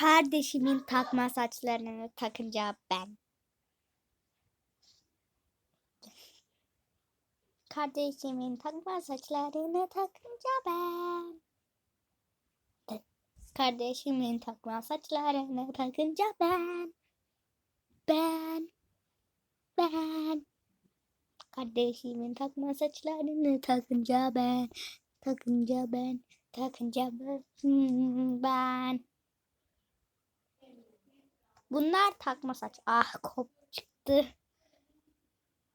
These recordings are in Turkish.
Kardeşimin takma saçlarını takınca ben. Kardeşimin takma saçlarını takınca ben. Kardeşimin takma saçlarını takınca ben. Ben. Ben. Kardeşimin takma saçlarını takınca ben. Takınca ben. Takınca ben. Hmm, Ben. Bunlar takma saç. Ah kop çıktı.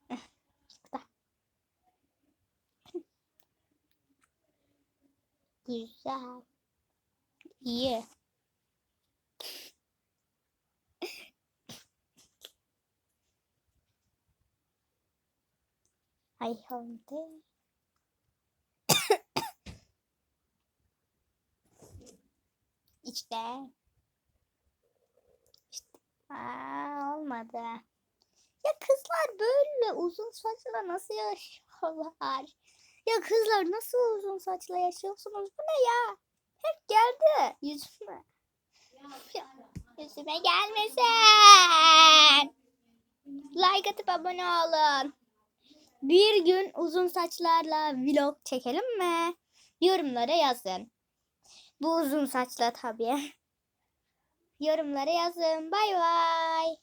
Eh, çıktı. Güzel. İyi. Ay hadi. İşte. Aa, olmadı. Ya kızlar böyle uzun saçla nasıl yaşıyorlar? Ya kızlar nasıl uzun saçla yaşıyorsunuz? Bu ne ya? Hep geldi yüzüme. Yüzüme gelmesin. Like atıp abone olun. Bir gün uzun saçlarla vlog çekelim mi? Yorumlara yazın. Bu uzun saçla tabii. Yorumlara yazın. Bay bay.